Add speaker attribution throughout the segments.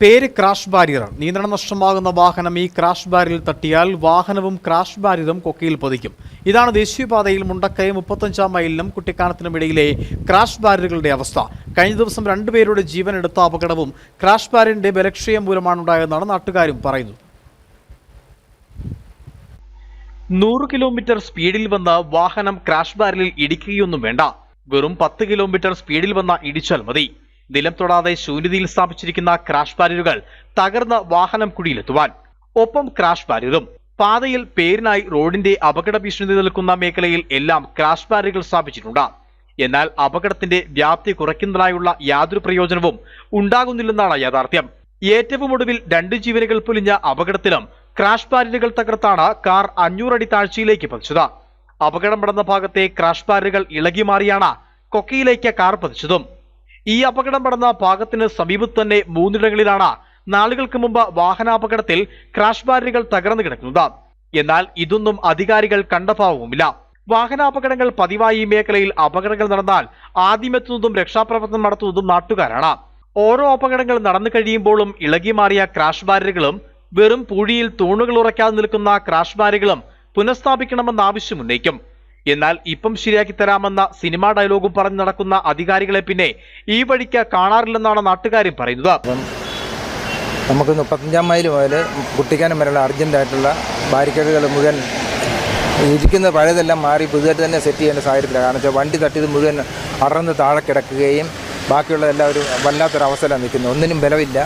Speaker 1: പേര് crash barrier നിയന്ത്രണം നഷ്ടമാകുന്ന വാഹനം ഈ ക്രാഷ് ബാരിയറിൽ തട്ടിയാൽ വാഹനവും ക്രാഷ് ബാരിയറും കൊക്കയിൽ പതിക്കും. ഇതാണ് ദേശീയപാതയിൽ മുണ്ടക്കൈ മുപ്പത്തഞ്ചാം മൈലിനും കുട്ടിക്കാനത്തിനും ഇടയിലെ ക്രാഷ് ബാരിയറുകളുടെ അവസ്ഥ. കഴിഞ്ഞ ദിവസം രണ്ടുപേരുടെ ജീവൻ എടുത്ത അപകടവും ക്രാഷ് ബാരിയറിന്റെ ബലക്ഷയം മൂലമാണ് ഉണ്ടായതെന്നാണ് നാട്ടുകാരും പറയുന്നത്. നൂറ് കിലോമീറ്റർ സ്പീഡിൽ വന്ന വാഹനം ക്രാഷ് ബാരിലിൽ ഇടിക്കുകയൊന്നും വേണ്ട. വെറും പത്ത് കിലോമീറ്റർ സ്പീഡിൽ വന്ന ഇടിച്ചാൽ മതി. നിലം തൊടാതെ ശൂന്യതയിൽ സ്ഥാപിച്ചിരിക്കുന്ന ക്രാഷ് ബാരിയറുകൾ തകർന്ന വാഹനം കുടിയിലെത്തുവാൻ. ഒപ്പം ക്രാഷ് ബാരിയറും പാതയിൽ പേരിനായി റോഡിന്റെ അപകട ഭീഷണി നിൽക്കുന്ന മേഖലയിൽ എല്ലാം ക്രാഷ് ബാരിയറുകൾ സ്ഥാപിച്ചിട്ടുണ്ട്. എന്നാൽ അപകടത്തിന്റെ വ്യാപ്തി കുറയ്ക്കുന്നതിനായുള്ള യാതൊരു പ്രയോജനവും ഉണ്ടാകുന്നില്ലെന്നാണ് യാഥാർത്ഥ്യം. ഏറ്റവും ഒടുവിൽ രണ്ട് ജീവനുകൾ പൊലിഞ്ഞ അപകടത്തിലും ക്രാഷ് ബാരിയറുകൾ തകർത്താണ് കാർ അഞ്ഞൂറടി താഴ്ചയിലേക്ക് പതിച്ചത്. അപകടം നടന്ന ഭാഗത്തെ ക്രാഷ് ബാരിയറുകൾ ഇളകി മാറിയാണ് കൊക്കയിലേക്ക് കാർ പതിച്ചതും. ഈ അപകടം നടന്ന ഭാഗത്തിന് സമീപത്ത് തന്നെ മൂന്നിടങ്ങളിലാണ് നാളുകൾക്ക് മുമ്പ് വാഹനാപകടത്തിൽ ക്രാഷ് ബാരലുകൾ തകർന്നു കിടക്കുന്നത്. എന്നാൽ ഇതൊന്നും അധികാരികൾ കണ്ടഭാവവുമില്ല വാഹനാപകടങ്ങൾ പതിവായി ഈ മേഖലയിൽ അപകടങ്ങൾ നടന്നാൽ ആദ്യമെത്തുന്നതും രക്ഷാപ്രവർത്തനം നടത്തുന്നതും നാട്ടുകാരാണ്. ഓരോ അപകടങ്ങൾ നടന്നു കഴിയുമ്പോഴും ഇളകി മാറിയ ക്രാഷ് ബാരലുകളും വെറും പൂഴിയിൽ തൂണുകൾ ഉറയ്ക്കാതെ നിൽക്കുന്ന ക്രാഷ് ബാരലുകളും പുനഃസ്ഥാപിക്കണമെന്ന ആവശ്യം ഉന്നയിക്കും. എന്നാൽ ഇപ്പം ശരിയാക്കി തരാമെന്ന സിനിമാ ഡയലോഗും പറഞ്ഞു നടക്കുന്ന അധികാരികളെ പിന്നെ ഈ വഴിക്ക് കാണാറില്ലെന്നാണ് നാട്ടുകാരും പറയുന്നത്.
Speaker 2: നമുക്ക് മുപ്പത്തഞ്ചാം മൈൽ മുതൽ കുട്ടിക്കാനം വരെയുള്ള അർജന്റായിട്ടുള്ള ബാരിക്കേഡുകൾ മുഴുവൻ ഇരിക്കുന്ന പഴയതെല്ലാം മാറി പുതുതായിട്ട് തന്നെ സെറ്റ് ചെയ്യേണ്ട സാഹചര്യത്തിലാണ്. കാരണം വെച്ചാൽ വണ്ടി തട്ടിയത് മുഴുവൻ അടർന്ന് താഴെ കിടക്കുകയും ബാക്കിയുള്ളതെല്ലാം ഒരു വല്ലാത്തൊരവസ്ഥയിലാണ് നിൽക്കുന്നത്. ഒന്നിനും ബലമില്ല.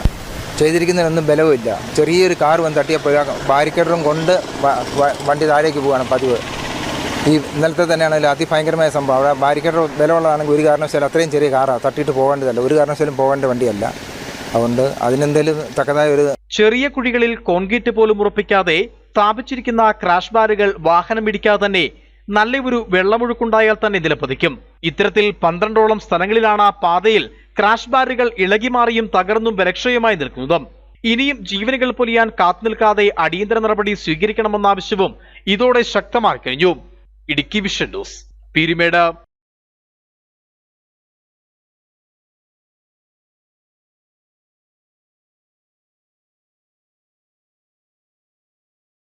Speaker 2: ചെയ്തിരിക്കുന്നതിനൊന്നും ബലവുമില്ല. ചെറിയൊരു കാർ വന്ന് തട്ടിയപ്പോൾ ബാരിക്കേഡറും കൊണ്ട് വണ്ടി താഴേക്ക് പോവുകയാണ് പതിവ്. ഈ ഇന്നലത്തെ തന്നെയാണെങ്കിൽ അതിഭയങ്കരമായ സംഭവം. അവിടെ ബാരിക്കേഡ് ബലമുള്ളതാണെങ്കിൽ ഒരു കാരണവശാലും അത്രയും ചെറിയ കാറാണ് തട്ടിയിട്ട് പോകേണ്ടതല്ല. ഒരു കാരണവശാലും പോകേണ്ട വണ്ടിയല്ല. അതുകൊണ്ട് അതിനെന്തേലും തക്കതായ ഒരു
Speaker 1: ചെറിയ കുഴികളിൽ കോൺക്രീറ്റ് പോലും ഉറപ്പിക്കാതെ സ്ഥാപിച്ചിരിക്കുന്ന ക്രാഷ് ബാറുകൾ വാഹനം ഇടിക്കാതെ തന്നെ നല്ല ഒരു വെള്ളമൊഴുക്കുണ്ടായാൽ തന്നെ നിലപ്പതിക്കും ഇത്തരത്തിൽ പന്ത്രണ്ടോളം സ്ഥലങ്ങളിലാണ് പാതയിൽ ക്രാഷ് ബാറുകൾ ഇളകിമാറിയും തകർന്നും ബലക്ഷയമായി നിൽക്കുന്നത്. ഇനിയും ജീവനുകൾ പൊലിയാൻ കാത്തുനിൽക്കാതെ അടിയന്തര നടപടി സ്വീകരിക്കണമെന്ന ആവശ്യവും ഇതോടെ ശക്തമായി കഴിഞ്ഞു. Idukki vision news. പീരുമേട്